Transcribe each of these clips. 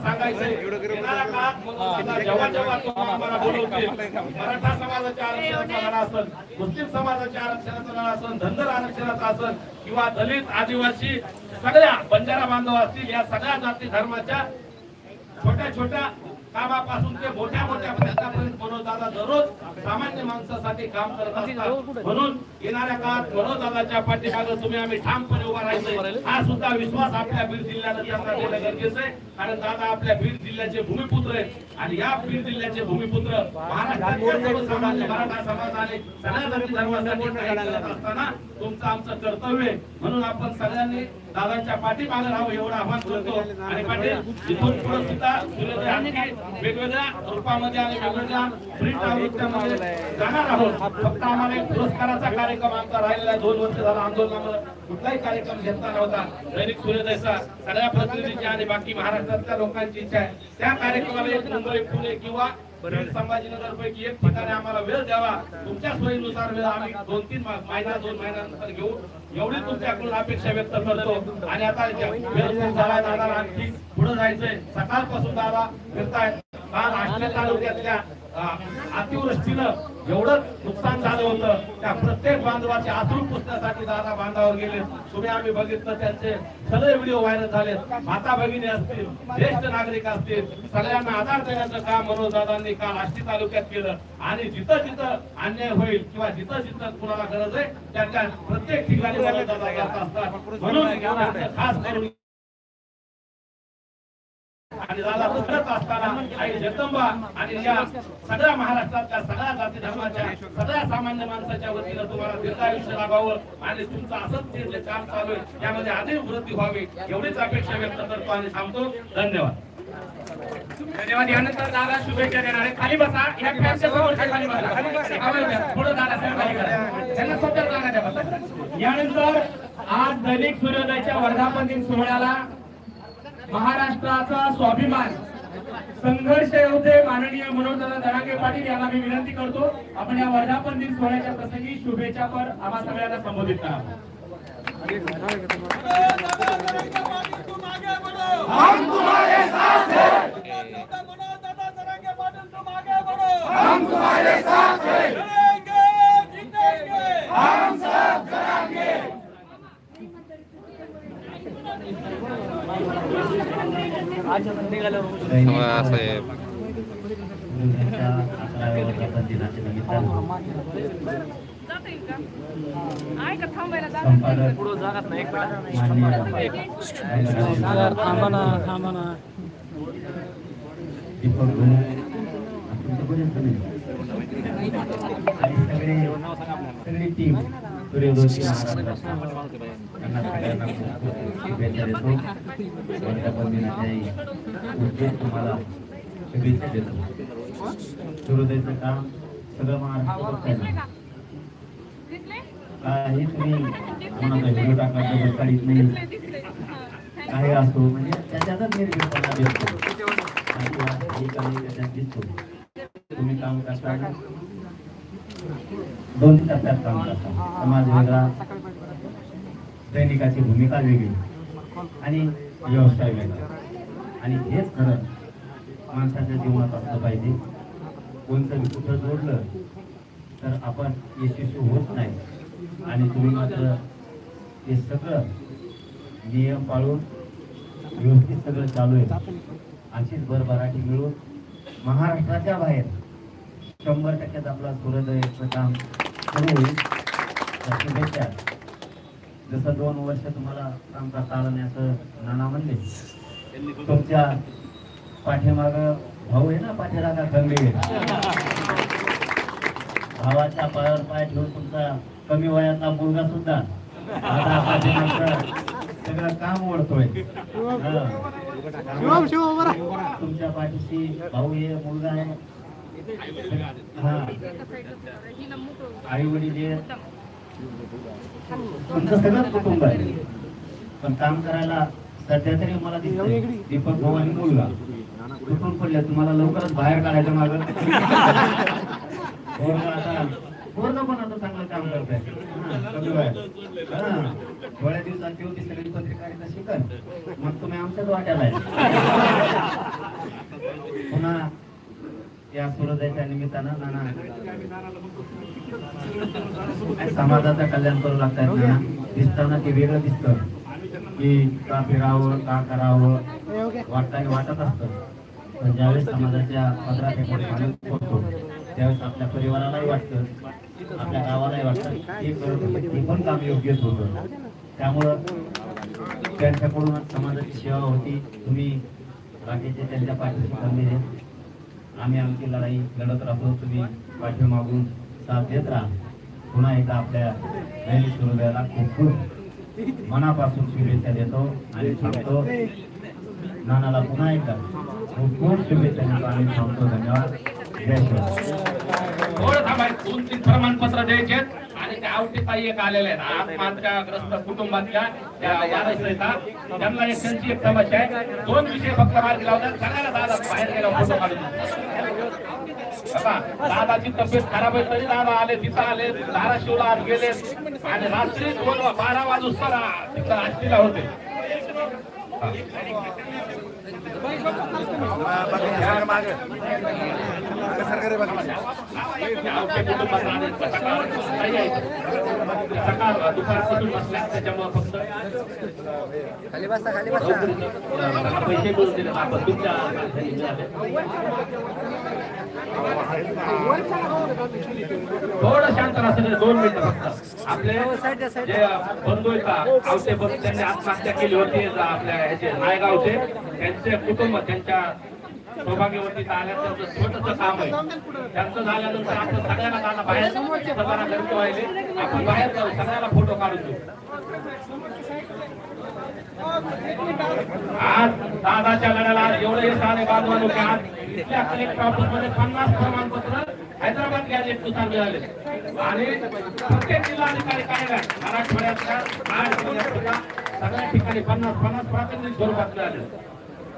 सांगायचंय. येणाऱ्या काळात मनोजदादा जेव्हा जेव्हा तुम्ही आम्हाला बोलवतील मराठा समाजाच्या आरक्षणाचा लढा असेल मुस्लिम समाजाच्या आरक्षणाचा लढा असेल धनगर आरक्षणाचा असेल किंवा दलित आदिवासी सगळ्या बंजारा बांधव असतील या सगळ्या जाती धर्माच्या छोट्या छोट्या कामापासून ते मोठ्या मोठ्या प्रयत्नापर्यंत मनोजदादा दररोज सामान्य माणसासाठी काम करत असतात. म्हणून येणाऱ्या काळात मनोजदादाच्या पाठीमागे तुम्ही आम्ही ठामपणे उभा राहायचो हा सुद्धा विश्वास आपल्या बीड जिल्ह्यानं त्यांना देणं गरजेचं आहे. कारण दादा आपल्या बीड जिल्ह्याचे भूमिपुत्र आहेत. आणि या बीड जिल्ह्याचे भूमिपुत्र महाराष्ट्रातल्या सर्वसामान्य मराठा समाजाने जाती धर्मासाठी असताना तुमचं आमचं कर्तव्य आहे. म्हणून आपण सगळ्यांनी दादांच्या पाठीमागे राहावं एवढं आव्हान करतो. आणि पाटील इथून पुढे सुद्धा वेगवेगळ्या रूपामध्ये आणि वेगवेगळ्या प्रिंट आवृत्त्यामध्ये जाणार आहोत. फक्त आम्हाला एक पुरस्काराचा कार्यक्रम आमचा राहिलेला आहे. दोन वर्ष झाला आंदोलनामुळे कुठलाही कार्यक्रम घेतला नव्हता. दैनिक सूर्योदयचा सगळ्या प्रतिनिधीची आणि बाकी महाराष्ट्रातल्या लोकांची इच्छा आहे. त्या कार्यक्रमाला एक मुंबई पुणे किंवा बीड संभाजीनगर पैकी एक ठिकाणी आम्हाला वेळ द्यावा. तुमच्या सोयीनुसार वेळ आम्ही दोन तीन महिना दोन महिन्यानंतर घेऊ एवढी तुमच्याकडून अपेक्षा व्यक्त करतो. आणि आता वेळ झाला दादा आणखी पुढे जायचंय. सकाळपासून दादा फिरतायत. काल आष्टे तालुक्यातल्या अतिवृष्टीनं एवढं नुकसान झालं होतं. त्या प्रत्येक बांधवाचे आतून पुसण्यासाठी दादा बांधावर गेले. तुम्ही आम्ही बघितलं त्यांचे सगळे व्हिडिओ व्हायरल झाले माता भगिनी असतील ज्येष्ठ नागरिक असतील सगळ्यांना आधार देण्याचं काम मनोज दादांनी काल आष्टी तालुक्यात केलं. आणि जिथं जिथं अन्याय होईल किंवा जिथं जिथं कुणाला गरज आहे त्या त्या प्रत्येक ठिकाणी दादा असतात. म्हणून खास करून आणि दादा करत असताना आई जगदंबा आणि या सगळ्या महाराष्ट्रातल्या सगळ्या जाती धर्माच्या सगळ्या सामान्य माणसाच्या वतीनं तुम्हाला दीर्घायुष्य लाभावं आणि तुमचं असंच ते जे काम चालू आहे यामध्ये अधिक वृद्धी व्हावी एवढीच अपेक्षा व्यक्त करतो आणि थांबतो धन्यवाद धन्यवाद यानंतर दादा शुभेच्छा देणार आहे खाली बसा या फॅनच्या समोर खाली बसा. पुढं दादा साहेब खाली बसा. त्यांना स्वतः जागा द्या बसा. यानंतर आज दैनिक सूर्योदयच्या वर्धापन दिन सोहळ्याला महाराष्ट्राचा स्वाभिमान. संघर्ष योद्धे माननीय मनोजदादा दरांगे पाटील यांना मी विनंती करतो आपण या वर्धापन दिन सोहळ्याच्या प्रसंगी शुभेच्छा पर आम्हा सगळ्यांना संबोधित करा. हम तुम्हारे साथ हैं मनोज दादा तरंगे पाटिल तुम आगे बढ़ो हम तुम्हारे साथ हैं लड़ेंगे जीतेंगे हम सब करांगे साहेब मुलींच्या अकराव्या वर्धापन दिनाच्या निमित्तानं जाता येईल का आहे का थांबायला जागा संपादक माननीय थांबा ना थांबा ना दीपक गुरु तुमचं कोणीच कमी नाही. आणि सगळे सगळी टीम सूर्यवंशी त्यांना सगळ्यांना शुभेच्छा देतो वर्धापन दिनाच्या उद्देश तुम्हाला शुभेच्छा देतो सूर्योदयचं काम सगळं महाराष्ट्र काही तुम्ही कोणाचा व्हिडिओ नाही काही असो म्हणजे त्याच्यातच आणि हे त्याच्यात दिसतो तुम्ही काम करता दोन टप्प्यात काम करतात समाज वेगळा दैनिकाची भूमिका वेगळी. आणि व्यवसाय वेगळा. आणि हेच खरं माणसाच्या जीवनात असलं पाहिजे. कोणतं कुठं जोडलं तर आपण यशस्वी होत नाही. आणि तुम्ही मात्र हे सगळं नियम पाळून व्यवस्थित सगळं चालू आहे. अशीच भरभराटी मिळून महाराष्ट्राच्या बाहेर शंभर टक्क्यात आपला सूर्योदयाचं काम सुरू शुभेच्छा. जसं दोन वर्ष तुम्हाला काम करता आलं नाही असं नाना म्हणले तुमच्या पाठीमाग भाऊ आहे ना पाठीरागा खंबे भावाच्या पायावर पाय ठेवून तुमचा कमी वयातला मुलगा सुद्धा. आता पाठीमागचं सगळं काम ओढतोय. तुमच्या पाठीशी भाऊ आहे मुलगा आहे. आई वडील तुमचं सगळं कुटुंब आहे. पण काम करायला सध्या तरी मला दिसतंय. दीपक भाऊ आणि मुलगा. कुठून पडल्या तुम्हाला लवकरच बाहेर काढायचं माग. आता पोरगा पण आता चांगलं काम करत आहे थोड्या दिवसात ती होती सगळी पत्रकारिता शिकल मग तुम्ही आमच्याच वाट्याला आहे. या सूर्योदयाच्या निमित्तानं नाना. समाजाचं कल्याण करू लागतात नाना. दिसताना ते वेगळं दिसतं. की का फिरावं का करावं वाटताना वाटत असतं. पण ज्यावेळेस समाजाच्या पदरात माणूस त्यावेळेस आपल्या परिवारालाही वाटतं आपल्या गावालाही वाटतं हे करून ते पण काम योग्यच होतं. त्यामुळं त्यांच्याकडून समाजाची सेवा होती. तुम्ही बाकीचे त्यांच्या पाठीशी कमी आम्ही आमची लढाई लढत राहतो तुम्ही पाठीमागून साथ देत राहा. पुन्हा एकदा आपल्या रैली सूर्योदयाला खूप खूप मनापासून शुभेच्छा देतो आणि सांगतो नानाला पुन्हा एकदा खूप खूप शुभेच्छा देतो आणि सांगतो धन्यवाद. जय शिवराय थोडं थांबायचं दोन तीन प्रमाणपत्र द्यायचे. आणि ताई एक आलेल्या आहेत. आत्महत्याग्रस्त कुटुंबातल्या त्या वारस आहेत त्यांना एक त्यांची एक समस्या आहे. दोन विषय फक्त मार्ग लावतात. सगळ्याला दादा बाहेर गेला फोटो काढून दादाची तब्येत खराब आहे तरी दादा आले तिथं आले धाराशिवला आज गेले. आणि रात्री दोन बारा वाजता तिथं आष्टीला होते. हा. पैसे दिले आपण तुमच्या थोडं शांत राहा दोन मिनिटं फक्त आपले जे बंधू आहेत का, बंधू त्यांनी आत्महत्या केली होती आपल्या ह्याचे नायगावचे त्यांचे कुटुंब त्यांच्या सौभाग्यवरती आल्याचं छोटस काम आहे. त्यांचं झाल्यानंतर आपण सगळ्यांना जाणं बाहेर सगळ्यांना गर्दी व्हायले. आपण बाहेर जाऊ सगळ्यांना फोटो काढून देऊ. आज दादाच्या लढ्याला एवढे सारे आले बांधवांनो की आज इथल्या कलेक्टर ऑफिसमध्ये पन्नास प्रमाणपत्र हैदराबाद गॅजेटनुसार मिळाले. आणि प्रत्येक जिल्हाधिकारी कार्यालयात मराठवाड्यातल्या महाराष्ट्रात सगळ्या ठिकाणी पन्नास पन्नास प्रातिनिधिक स्वरूपात मिळाले.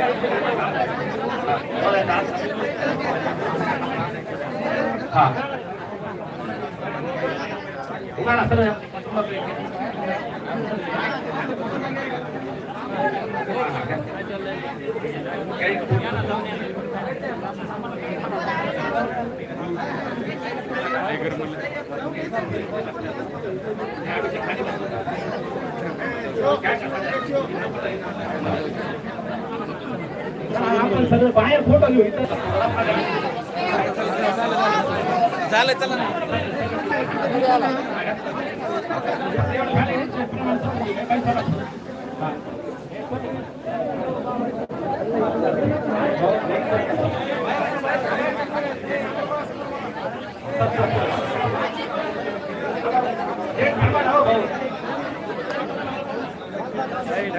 या इकडून. आणि- हा उभा राहा सर आपण सगळं बाहेर फोटो घेऊ इथं. सगळ्यांच्या बाहेर ठेवू आता या बरं. काय चालवा काय काय थोडं थोडं चालवा. माझं गावात या लवकर. चला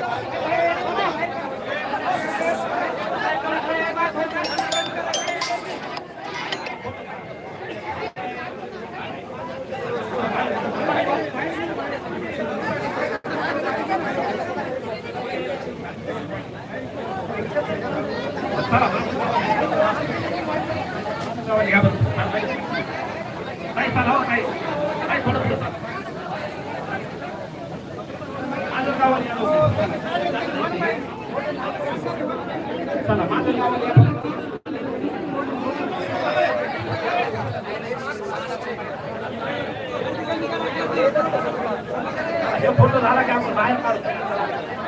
झाला की आपण बाहेर काढू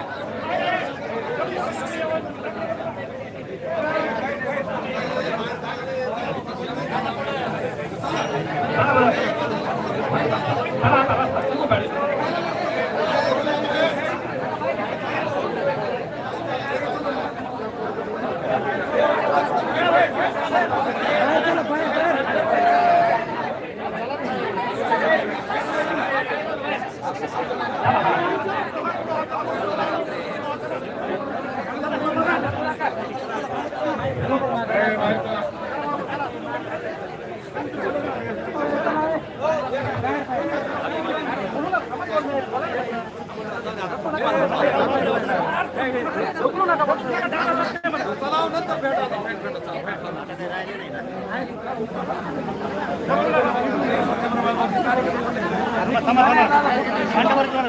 थांबा थांबा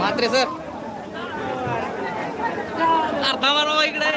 मात्रे सर अर्धा मारा हो इकडे